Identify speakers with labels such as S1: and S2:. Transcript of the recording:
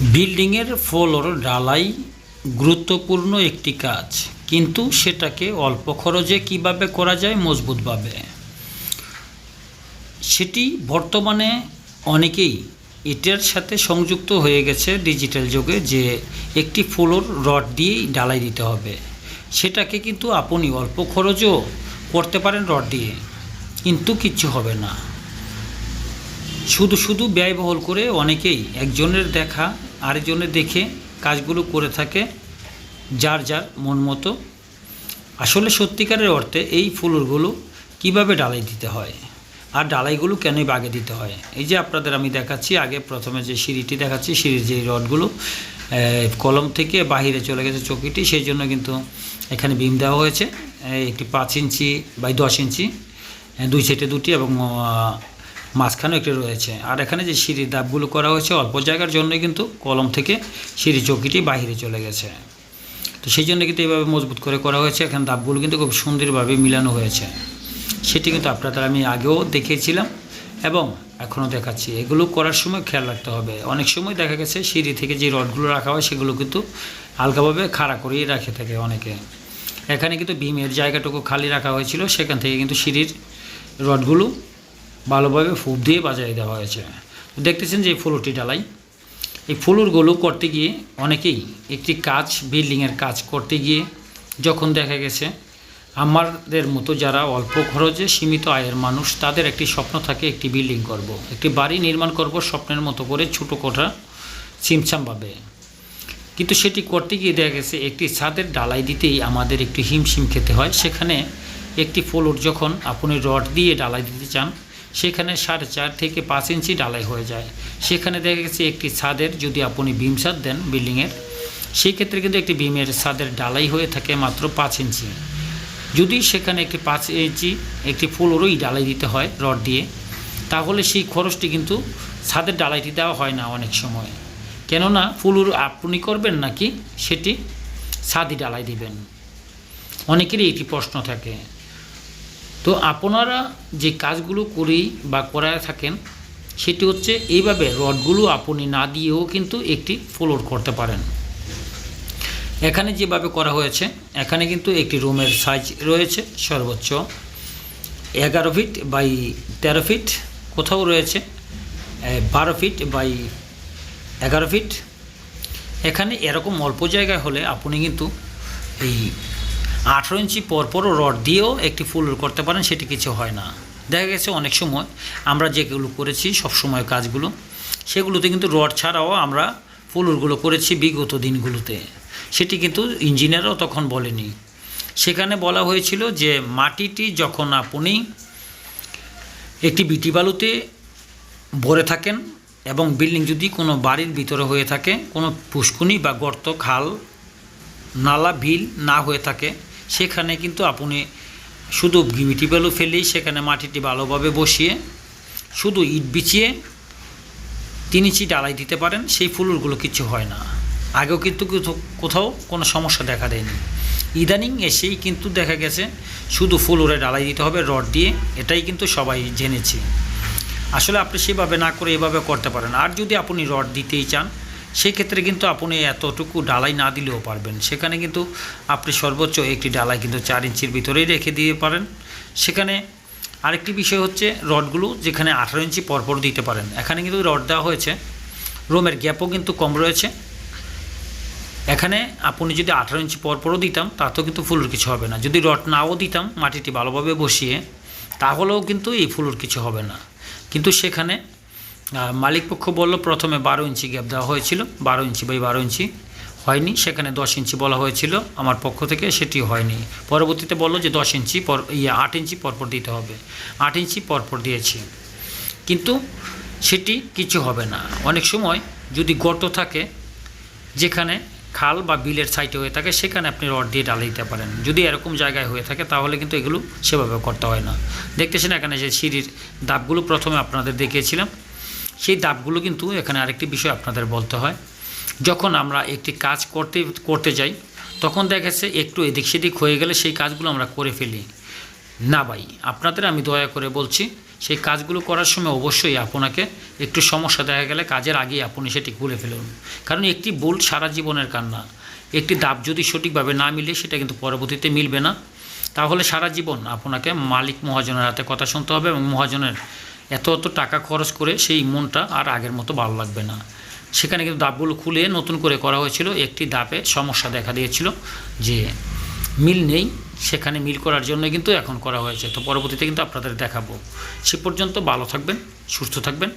S1: বিল্ডিংয়ের ফ্লোর ঢালাই গুরুত্বপূর্ণ একটি কাজ, কিন্তু সেটাকে অল্প খরচে কীভাবে করা যায় মজবুতভাবে? সেটি বর্তমানে অনেকেই এটার সাথে সংযুক্ত হয়ে গেছে ডিজিটাল যুগে যে একটি ফ্লোর রড দিয়েই ঢালাই দিতে হবে। সেটাকে কিন্তু আপনি অল্প খরচও করতে পারেন রড দিয়ে, কিন্তু কিচ্ছু হবে না। শুধু শুধু ব্যয়বহুল করে অনেকেই একজনের দেখা আরেকজনের দেখে কাজগুলো করে থাকে যার যার মন মতো। আসলে সত্যিকারের অর্থে এই ফুলগুলো কীভাবে ডালাই দিতে হয়? আর ডালাইগুলো কেনই বাগে দিতে হয়? এই যে আপনাদের আমি দেখাচ্ছি, আগে প্রথমে যে সিঁড়িটি দেখাচ্ছি, সিঁড়ির যে রডগুলো কলম থেকে বাহিরে চলে গেছে চকিটি, সেই জন্য কিন্তু এখানে বিম দেওয়া হয়েছে। একটি পাঁচ ইঞ্চি বাই দশ ইঞ্চি দুই সাইডে দুটি এবং মাঝখানেও একটি রয়েছে। আর এখানে যে সিঁড়ির দাবগুলো করা হয়েছে, অল্প জায়গার জন্য কিন্তু কলম থেকে সিঁড়ি চকিটি বাহিরে চলে গেছে। তো সেই জন্য কিন্তু এইভাবে মজবুত করে করা হয়েছে। এখানে দাবগুলো কিন্তু খুব সুন্দরভাবে মিলানো হয়েছে। সেটি কিন্তু আপনাদের আমি আগেও দেখিয়েছিলাম এবং এখনও দেখাচ্ছি। এগুলো করার সময় খেয়াল রাখতে হবে। অনেক সময় দেখা গেছে সিঁড়ি থেকে যে রডগুলো রাখা হয়, সেগুলো কিন্তু হালকাভাবে খাড়া করেই রাখে থাকে অনেকে। এখানে কিন্তু ভীমের জায়গাটুকু খালি রাখা হয়েছিল। সেখান থেকে কিন্তু সিঁড়ির রডগুলো ভালোভাবে ফুপ দিয়ে বাজারে দেওয়া হয়েছে। দেখতেছেন যে এই ফুলটি ডালাই। এই ফুলুরগুলো করতে গিয়ে অনেকেই একটি কাজ বিল্ডিংয়ের কাজ করতে গিয়ে যখন দেখা গেছে, আমাদের মতো যারা অল্প খরচে সীমিত আয়ের মানুষ, তাদের একটি স্বপ্ন থাকে একটি বিল্ডিং করব। একটি বাড়ি নির্মাণ করব স্বপ্নের মতো করে ছোটো কোঠা ছিমছামভাবে কিন্তু সেটি করতে গিয়ে দেখা গেছে, একটি ছাদের ডালাই দিতেই আমাদের একটু হিমশিম খেতে হয়। সেখানে একটি ফ্লোর যখন আপনি রড দিয়ে ডালাই দিতে চান সেখানে সাড়ে চার থেকে পাঁচ ইঞ্চি ডালাই হয়ে যায়। সেখানে দেখা গেছে একটি ছাদের, যদি আপনি বিম ছাদ দেন বিল্ডিংয়ের সেই ক্ষেত্রে কিন্তু একটি বিমের ছাদের ডালাই হয়ে থাকে মাত্র পাঁচ ইঞ্চি। যদি সেখানে একটি পাঁচ ইঞ্চি, একটি ফ্লোরই ডালাই দিতে হয় রড দিয়ে, তাহলে সেই খরচটি কিন্তু ছাদের ডালাইটি দেওয়া হয় না অনেক সময়। কেননা ফুলুর আপনি করবেন নাকি, সেটি ছাদি ডালাই দিবেন। অনেকেরই একটি প্রশ্ন থাকে। তো আপনারা যে কাজগুলো করেই বা করায় থাকেন, সেটি হচ্ছে এইভাবে রডগুলো আপনি না দিয়েও কিন্তু একটি ফ্লোর করতে পারেন। এখানে যেভাবে করা হয়েছে, এখানে কিন্তু একটি রুমের সাইজ রয়েছে সর্বোচ্চ এগারো ফিট বাই তেরো ফিট, কোথাও রয়েছে বারো ফিট বাই এগারো ফিট। এখানে এরকম অল্প জায়গায় হলে আপনি কিন্তু এই আঠেরো ইঞ্চি পরপরও রড দিয়েও একটি ফুল করতে পারেন, সেটি কিছু হয় না। দেখা গেছে অনেক সময় আমরা যেগুলো করেছি, সব সময় কাজগুলো, সেগুলোতে কিন্তু রড ছাড়াও আমরা ফুলুরগুলো করেছি বিগত দিনগুলোতে। সেটি কিন্তু ইঞ্জিনিয়ারও তখন বলেনি। সেখানে বলা হয়েছিল যে মাটিটি যখন আপনি একটি বিটি বালুতে ভরে থাকেন এবং বিল্ডিং যদি কোনো বাড়ির ভিতরে হয়ে থাকে, কোনো পুষ্কুনি বা গর্ত, খাল, নালা, বিল না হয়ে থাকে সেখানে কিন্তু আপনি শুধু গিমিটি বালু ফেলেই সেখানে মাটিটি ভালোভাবে বসিয়ে শুধু ইট বিছিয়ে তিন ইঞ্চি ডালাই দিতে পারেন, সেই ফুলগুলো কিছু হয় না। আগেও কিন্তু কোথাও- কোনো সমস্যা দেখা দেয়নি। ইদানিং এসেই কিন্তু দেখা গেছে, শুধু ফুল ফুলুরে ডালাই দিতে হবে, রড দিয়ে, এটাই কিন্তু সবাই জেনেছি। আসলে আপনি সেভাবে না করে এভাবে করতে পারেন। আর যদি আপনি রড দিতেই চান সেক্ষেত্রে কিন্তু আপনি এতটুকু ডালাই না দিলেও পারবেন। সেখানে কিন্তু আপনি সর্বোচ্চ একটি ডালাই কিন্তু চার ইঞ্চির ভিতরেই রেখে দিয়ে পারেন। সেখানে আরেকটি বিষয় হচ্ছে রডগুলো যেখানে আঠারো ইঞ্চি পরপর দিতে পারেন। এখানে কিন্তু রড দেওয়া হয়েছে। রোমের গ্যাপও কিন্তু কম রয়েছে। এখানে আপনি যদি আঠারো ইঞ্চি পরপরও দিতাম, তাতেও কিন্তু ফুলের কিছু হবে না। যদি রড নাও দিতাম, মাটিটি ভালোভাবে বসিয়ে, তাহলেও কিন্তু এই ফুলের কিছু হবে না। কিন্তু সেখানে মালিকপক্ষ বলল, প্রথমে বারো ইঞ্চি গ্যাপ দেওয়া হয়েছিল। বারো ইঞ্চি বাই বারো ইঞ্চি হয়নি, সেখানে দশ ইঞ্চি বলা হয়েছিল। আমার পক্ষ থেকে সেটি হয়নি। পরবর্তীতে বলল যে দশ ইঞ্চি পর ইয়ে আট ইঞ্চি পরপর দিতে হবে। আট ইঞ্চি পরপর দিয়েছি। কিন্তু সেটি কিছু হবে না। অনেক সময় যদি গর্ত থাকে, যেখানে খাল বা বিলের সাইটে হয়ে থাকে, সেখানে আপনি রড দিয়ে ডালে দিতে পারেন। যদি এরকম জায়গায় হয়ে থাকে, তাহলে কিন্তু এগুলো সেভাবে করতে হয় না। দেখতেছেন এখানে যে সিঁড়ির দাবগুলো প্রথমে আপনাদের দেখিয়েছিলাম। সেই দাবগুলো কিন্তু এখানে আরেকটি বিষয় আপনাদের বলতে হয়। যখন আমরা একটি কাজ করতে করতে যাই, তখন দেখা যাচ্ছে একটু এদিক সেদিক হয়ে গেলে সেই কাজগুলো আমরা করে ফেলি। না ভাই, আপনাদের আমি দয়া করে বলছি, সেই কাজগুলো করার সময় অবশ্যই আপনাকে একটু সমস্যা দেখা গেলে কাজের আগেই আপনি সেটি খুলে ফেলুন। কারণ একটি বোল্ট সারা জীবনের কান্না। একটি দাব যদি সঠিকভাবে না মিলে, সেটা কিন্তু পরবর্তীতে মিলবে না। তাহলে সারা জীবন আপনাকে মালিক মহাজনের হাতে কথা শুনতে হবে এবং মহাজনের এত এত টাকা খরচ করে সেই মনটা আর আগের মতো ভালো লাগবে না। সেখানে কিন্তু দাপগুলো খুলে নতুন করে করা হয়েছিল। একটি দাপে সমস্যা দেখা দিয়েছিল যে মিল নেই। সেখানে মিল করার জন্য কিন্তু এখন করা হয়েছে। তো পরবর্তীতে কিন্তু আপনাদের দেখাবো। সে পর্যন্ত ভালো থাকবেন, সুস্থ থাকবেন।